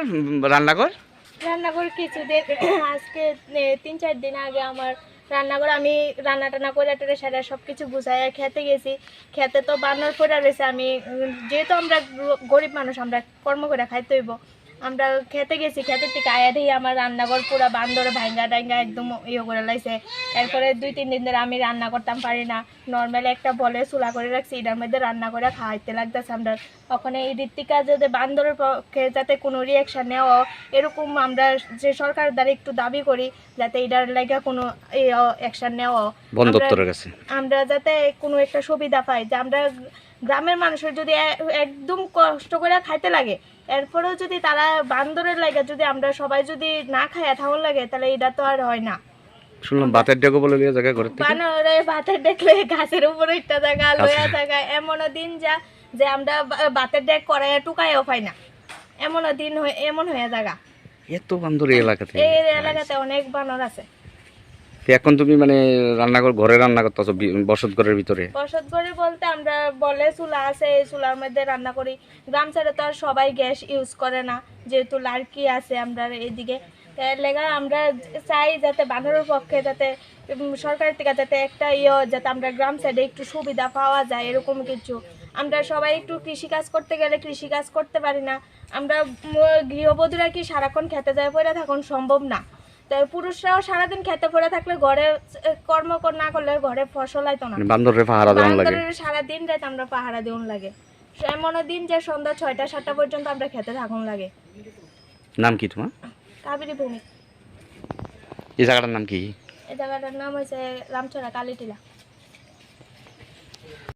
উম, রান্নাঘর? রান্নাঘর দেখ আজকে তিন চার দিন আগে আমার রান্নাঘর আমি রান্না টান্না করে টেরে সেটা সব কিছু বুঝাই খেতে গেছি। খেতে তো বানানোর পরে রয়েছে আমি যেহেতু আমরা গরিব মানুষ আমরা কর্ম করে খাইতে হইব। আমরা খেতে গেছি খেতে থেকে আয়া দিয়ে আমার রান্নাঘর পুরো বান্দরে ভাঙ্গা টাঙ্গা একদম ইয়ে করে লাইছে। এরপরে দুই তিন দিন ধরে আমি রান্না করতাম পারি না। নর্মাল একটা বলে চুলা করে রাখছি এটার মধ্যে রান্না করে খাইতে লাগতেছে আমরা। ওখানে এই ঋত্বিকা যাতে বান্দরের পক্ষে যাতে কোনো রিয়াকশন নেওয়া এরকম আমরা যে সরকার দ্বারা একটু দাবি করি যাতে এটার লাগা কোনো অ্যাকশন নেওয়া। বন আমরা- আমরা যাতে কোনো একটা সুবিধা পাই যে আমরা গ্রামের মানুষের যদি একদম কষ্ট করে খাইতে লাগে এরপরেও যদি তারা বান্দরের লাগে যদি আমরা সবাই যদি না খাই থাকুন লাগে তাহলে এটা তো আর হয় না। শুনলাম ডেকো বলে লিয়ে ঘরের থেকে বানরে ভাতের দেখলে গাছের উপরে একটা জায়গা লয়া। থাকা এমনও দিন যা যে আমরা ভাতের ডেক করাই টুকাইও পাই না। এমনও দিন হয়ে এমন হয়ে জায়গা এত বান্দর এলাকাতে। এই এলাকাতে অনেক বানর আছে। এখন তুমি মানে রান্নাঘর, ঘরে রান্না করতেছো বসত ঘরের ভিতরে? বসত ঘরে বলতে আমরা বলে চুলা আছে, এই চুলার মধ্যে রান্না করি। গ্রাম সাইডে তো আর সবাই গ্যাস ইউজ করে না, যেহেতু লাড়কি আছে আমরা তার লেগা আমরা চাই যাতে বানরের পক্ষে যাতে সরকারের থেকে যাতে একটা ইয়ে যাতে আমরা গ্রাম সাইডে একটু সুবিধা পাওয়া যায়, এরকম কিছু। আমরা সবাই একটু কৃষিকাজ করতে গেলে কৃষিকাজ করতে পারি না। আমরা গৃহবধূরা কি সারাক্ষণ খেতে যায়, পড়ে থাকুন, সম্ভব না। পুরুষরাও সারাদিন খেতে পড়ে থাকলে ঘরে কর্ম কর- না করলে ঘরে ফসল আইতো না। মানে বান্দরের পাহারা দেওয়ান লাগে। বান্দরের সারা রাত আমরা পাহারা দেউন লাগে। এমনও দিন যে সন্ধ্যা ছয়টা সাতটা পর্যন্ত আমরা খেতে থাকুন লাগে। নাম কি তোমার? কাবেরী ভূমি এই জায়গাটার নাম কি? এই জায়গাটার নাম হয়েছে রামচড়া কালীটিলা।